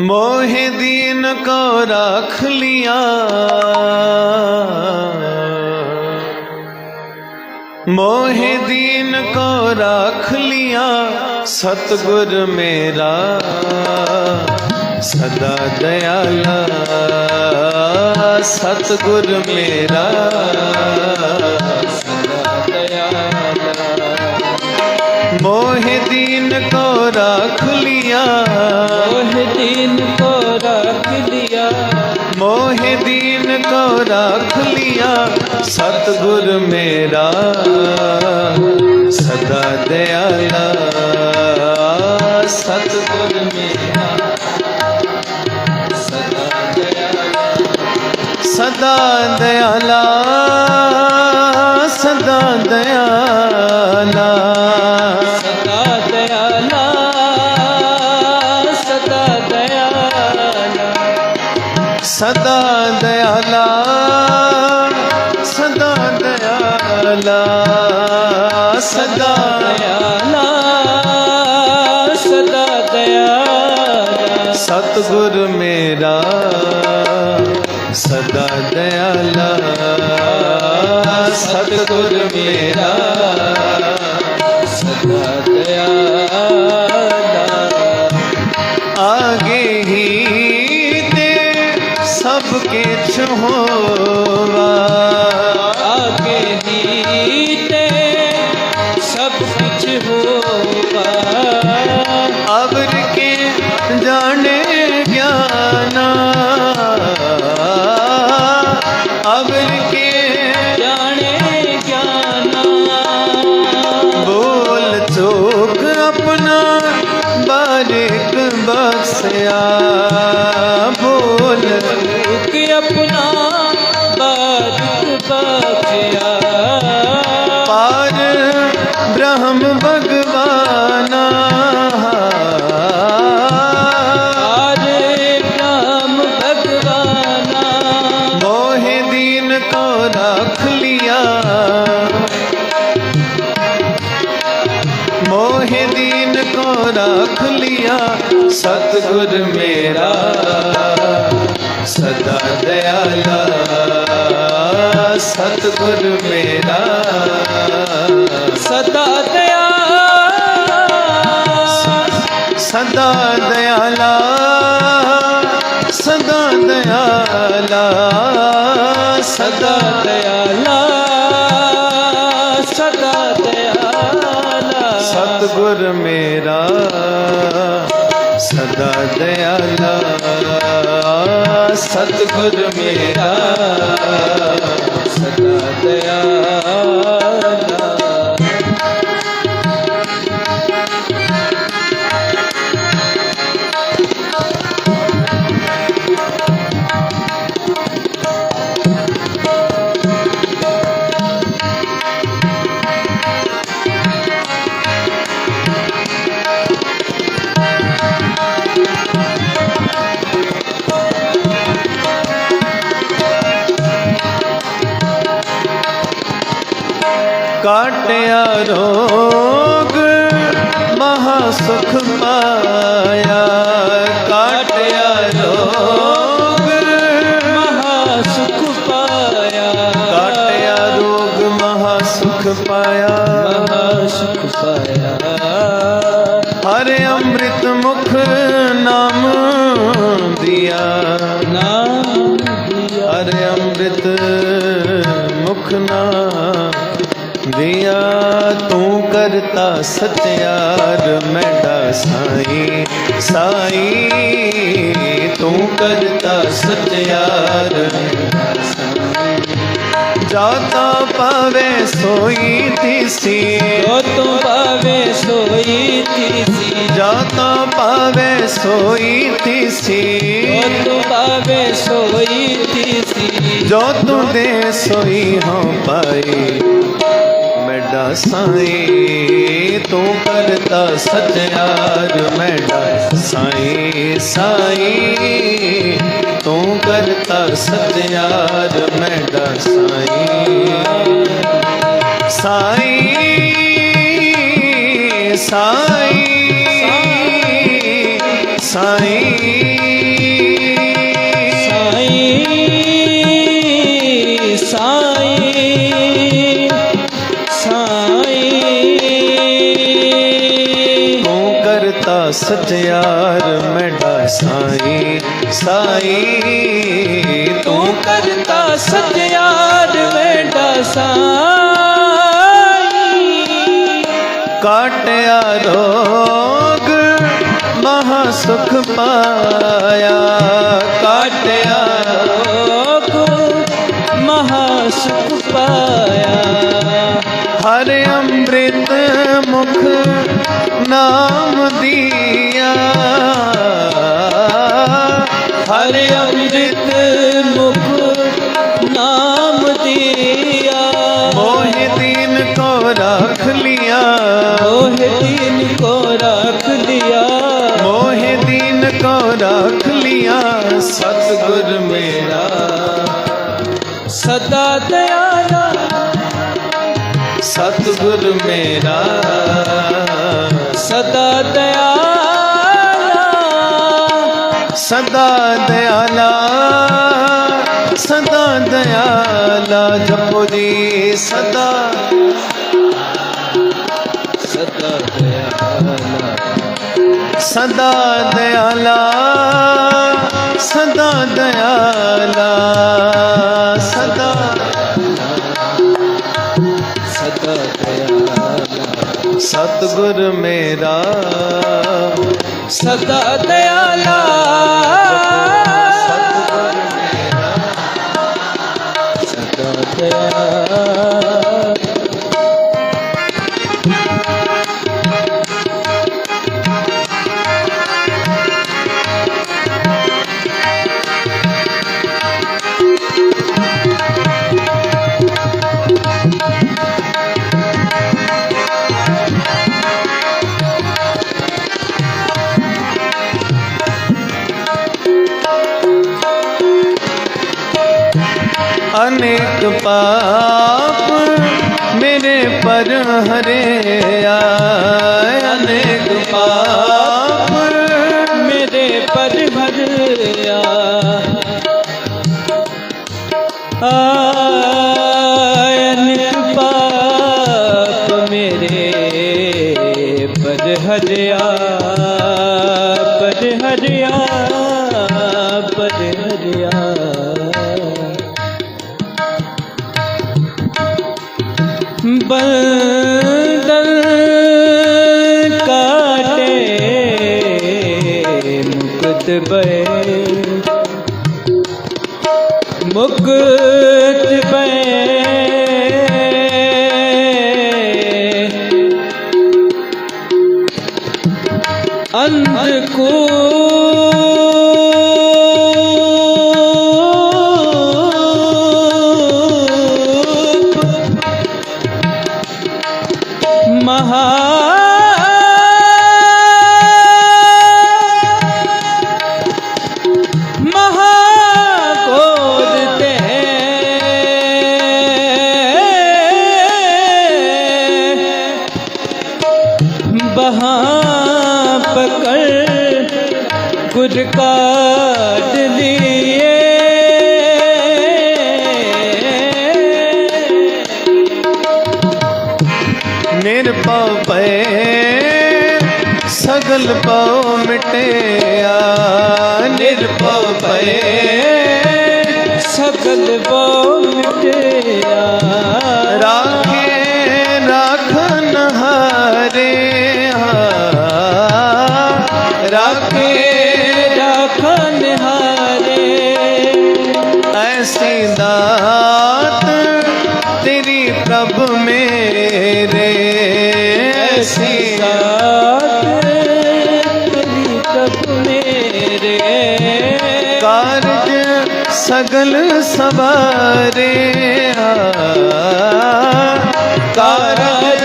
मोहे दीन को रख लिया मोहे दीन को रख लिया सतगुर मेरा सदा दयाला सतगुर मेरा सदा दयाला मोहे दीन को रख लिया ओह दीन को रख लिया मोहे दीन को रख लिया सतगुर मेरा सदा दयाला सतगुर मेरा सदा दयाला सदा दयाला ਸਦਾ ਦਇਆਲਾ ਸਦਾ ਦਇਆਲਾ ਸਦਾ ਦਇਆਲਾ ਸਦਾ ਦਇਆਲਾ। ਸਤਗੁਰ ਮੇਰਾ ਸਦਾ ਦਇਆਲਾ ਸਤਗੁਰ ਮੇਰਾ। ਹੋਗਾ। ਅਬਰ ਕੇ ਜਾਣੇ ਗਿਆਨਾ। ਅਬਰ ਕੇ ਜਾਣੇ ਗਿਆਨਾ। ਬੋਲ ਚੋਕ ਆਪਣਾ ਬਾਰਿਕ ਬਸਿਆ ਰੱਖ ਲਿਆ। ਮੋਹ ਦੀਨ ਕੋ ਰੱਖ ਲਿਆ। ਸਤਗੁਰ ਮੇਰਾ ਸਦਾ ਦਇਆਲਾ। ਸਤਗੁਰ ਮੇਰਾ ਸਦਾ ਦਇਆਲਾ। ਸਦਾ ਦਇਆਲਾ ਸਦਾ ਦਇਆਲਾ। ਸਤਗੁਰ ਮੇਰਾ। ਕਾਟਿਆ ਰੋਗ ਮਹਾ ਸੁਖ ਪਾਇਆ ਕਾਟਿਆ ਰੋਗ ਮਹਾ ਸੁਖ ਪਾਇਆ। ਕਾਟਿਆ ਰੋਗ ਮਹਾ ਸੁਖ ਪਾਇਆ। ਮਹਾ ਸੁਖ ਪਾਇਆ। ਹਰ ਅੰਮ੍ਰਿਤ ਮੁਖ ਨਾਮ ਦਿਆ। ਨਾਮ ਦਿਆ। ਹਰ ਅੰਮ੍ਰਿਤ ਮੁਖ ਨਾਮ ਦਿਆ ਤੂੰ ਕਰਤਾ ਸਤਿਆਰ ਮੈਡਾ ਸਾਈ ਸਾਈ। ਤੂੰ ਕਰਤਾ ਸਤਿਆਰ ਜਾਤਾ ਪਾਵੇ ਸੋਈ ਤਿਸੀ ਜੋ ਤੂੰ ਪਾਵੇ ਸੋਈ ਤੀਸੀ ਜਾਤਾ ਪਾਵੇ ਸੋਈ ਤਿਸੀ ਜੋ ਤੂੰ ਪਾਵੇ ਸੋਈ ਤੀਸੀ ਜੋ ਤੂੰ ਦੇ ਸੋਈ ਹਾਂ ਪਾਈ। ਮੈਡਾ ਸਾਈ ਤੂੰ ਕਰਤਾ ਸਤਿਆਰ ਮੈਡਾ ਸਾਈ ਸਾਈ ਤੂੰ ਕਰਤਾ ਸਤਿਆਰ ਮੈਡਾ ਸਾਈ ਸਾਈ ਸਾਈ ਸਾਈ ਸਾਈ ਸਾਈ। ਤੂੰ ਤੂੰ ਕਰਤਾ ਸਤਿਆਰ ਵੇਂਡਾ ਸਾਈ। ਕਾਟਿਆ ਰੋਗ ਮਹਾ ਸੁਖ ਪਾਇਆ। ਕਾਟਿਆ ਰੋਗ ਮਹਾ ਸੁਖ ਪਾਇਆ। ਹਰ ਅੰਮ੍ਰਿਤ ਮੁਖ ਨਾਮ ਦੀ ਸਤਿਗੁਰ ਮੇਰਾ ਸਦਾ ਦਿਆਲਾ ਸਤਿਗੁਰ ਮੇਰਾ ਸਦਾ ਦਇਆਲਾ ਸਦਾ ਦਿਆਲਾ ਸਦਾ ਦਿਆਲਾ ਜਪੋ ਜੀ ਸਦਾ ਸਦਾ ਦਇਆਲਾ ਸਦਾ ਦਿਆਲਾ ਸਦਾ ਦਿਆਲਾ ਸਦਾ ਸਦਾ ਦਇਆਲਾ। ਸਤਿਗੁਰ ਮੇਰਾ ਸਦਾ ਦਇਆਲਾ। ਅਨੇਕ ਪਾਪ ਮੇਰੇ ਪਰ ਹਰਿਆ ਅਨੇਕ ਪਾਪ ਮੇਰੇ ਪਰ ਭਰਿਆ ਆਇਨ ਪਾਪ ਮੇਰੇ ਪਰ ਹਰਿਆ ਪਰ ਹਰਿਆ ਪਰ ਹਰਿਆ ਬੰਦਨ ਕਾਟੇ ਮੁਕਤ ਬਏ ਮੁਕਤ ਬਏ ਅੰਧ ਕੂਪ ਮਹਾ ਮਹਾ ਕੋਦ ਤੇ ਬਹਾ ਪਕੜ ਪਉ ਮਿਟਿਆ ਨਿਰਭਉ ਪਏ ਸਕਲ ਬੋ ਮਿਟਿਆ। ਰਾਖੇ ਰਾਖਨ ਹਾਰੇ ਰਾਖੇ ਰਾਖਨ ਹਾਰੇ ਐਸੀ ਦਾਤ ਤੇਰੀ ਪ੍ਰਭ ਮੇਰੇ। ਐਸੀ ਸਾਥ ਸਗਲ ਸਵਾਰੇ ਕਾਰਜ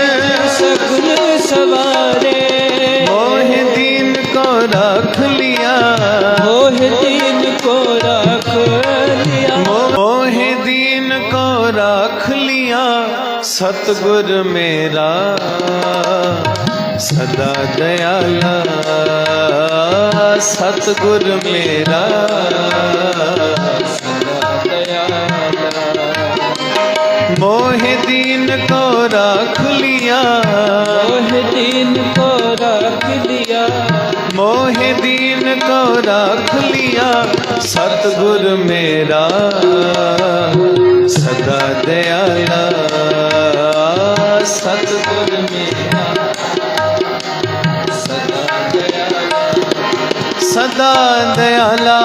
ਸਗਲ ਸਵਾਰੇ ਮੋਹ ਦੀਨ ਕੋ ਰੱਖ ਲਿਆ ਮੋਹ ਦੀਨ ਕੋ ਰੱਖ ਲਿਆ ਮੋਹ ਦੀਨ ਕੋ ਰੱਖ ਲਿਆ ਸਤਗੁਰ ਮੇਰਾ ਸਦਾ ਦਇਆਲਾ ਸਤਿਗੁਰ ਮੇਰਾ ਮੋਹਿ ਦੀਨ ਕੋ ਰਾਖ ਲਿਆ। ਮੋਹ ਦੀਨ ਕੋ ਰੱਖ ਲਿਆ। ਮੋਹਿ ਦੀਨ ਕੋ ਰਾਖ ਲਿਆ। ਸਤਿਗੁਰ ਮੇਰਾ ਸਦਾ ਦਇਆਲਾ ਸਤਿਗੁਰ ਮੇਰਾ ਸਦਾ ਦਇਆਲਾ ਸਦਾ ਦਇਆਲਾ